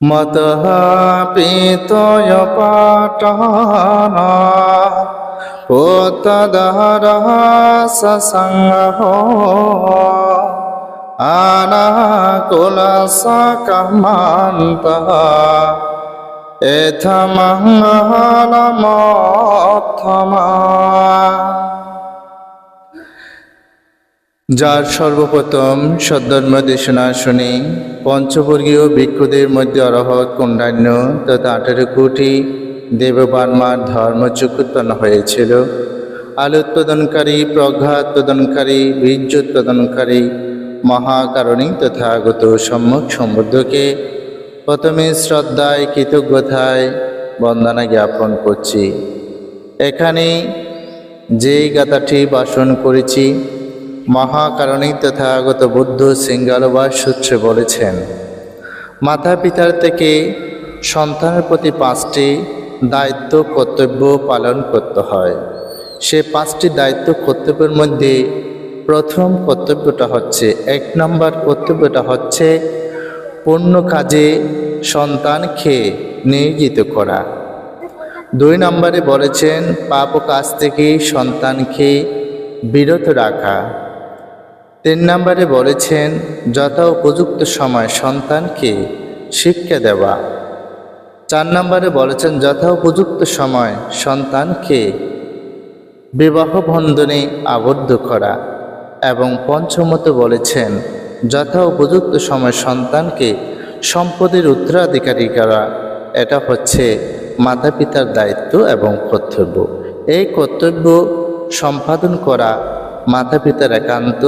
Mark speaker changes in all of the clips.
Speaker 1: মদহ পিতয় পাটন পোতদহর সসঙ্গ আনাকুল সকমন্ত এথ মঙ্গল মথমা যার সর্বপ্রথম সদ্ধর্ম দেশনা শুনি, পঞ্চবর্গীয় ভিক্ষুদের মধ্যে অরহত কুণ্ডান্য তথা আঠেরো কোটি দেববর্মার ধর্মচুক উৎপন্ন হয়েছিল। আলো উৎপাদনকারী প্রজ্ঞা উৎপাদনকারী বীর্য উৎপাদনকারী মহাকারণী তথা আগত সম্যক সমুদ্রকে প্রথমে শ্রদ্ধায়, কৃতজ্ঞতায় বন্দনা জ্ঞাপন করছি। এখানে যেই গাথাটি বাসন করেছি মহাকারণিক তথা আগত বুদ্ধ সিঙ্গালবাস সূত্রে বলেছেন মাতা পিতার থেকে সন্তানের প্রতি পাঁচটি দায়িত্ব কর্তব্য পালন করতে হয়। সে পাঁচটি দায়িত্ব কর্তব্যের মধ্যে প্রথম কর্তব্যটা হচ্ছে, এক নম্বর কর্তব্যটা হচ্ছে পূর্ণ কাজে সন্তানকে নিয়োজিত করা। দুই নম্বরে বলেছেন, পাপ কাজ থেকে সন্তানকে বিরত রাখা। তিন নম্বরে বলেছেন, যথা উপযুক্ত সময় সন্তানকে শিক্ষা দেওয়া। চার নম্বরে বলেছেন, যথা উপযুক্ত সময় সন্তানকে বিবাহ বন্ধনে আবদ্ধ করা। এবং পঞ্চমত বলেছেন, যথা উপযুক্ত সময় সন্তানকে সম্পদের উত্তরাধিকারী করা। এটা হচ্ছে মাতা পিতার দায়িত্ব এবং কর্তব্য। এই কর্তব্য সম্পাদন করা মাতা পিতার একান্ত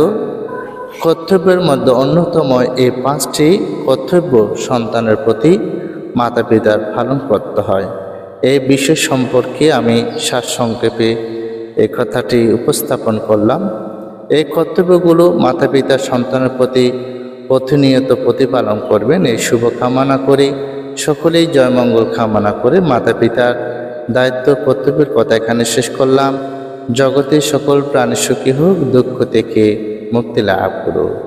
Speaker 1: কর্তব্যের মধ্যে অন্যতম এই পাঁচটি কর্তব্য সন্তানের প্রতি মাতা পিতার পালন করতে হয়। এই বিষয় সম্পর্কে আমি সারসংক্ষেপে এই কথাটি উপস্থাপন করলাম। এই কর্তব্যগুলো মাতা পিতা সন্তানের প্রতি প্রতিনিয়ত প্রতিপালন করবেন। এই শুভ কামনা করে সকলেই জয়মঙ্গল কামনা করে মাতা পিতার দায়িত্ব কর্তব্যের কথা এখানে শেষ করলাম। জগতে সকল প্রাণী সুখী হোক, দুঃখ থেকে মুক্তি লাভ করুক।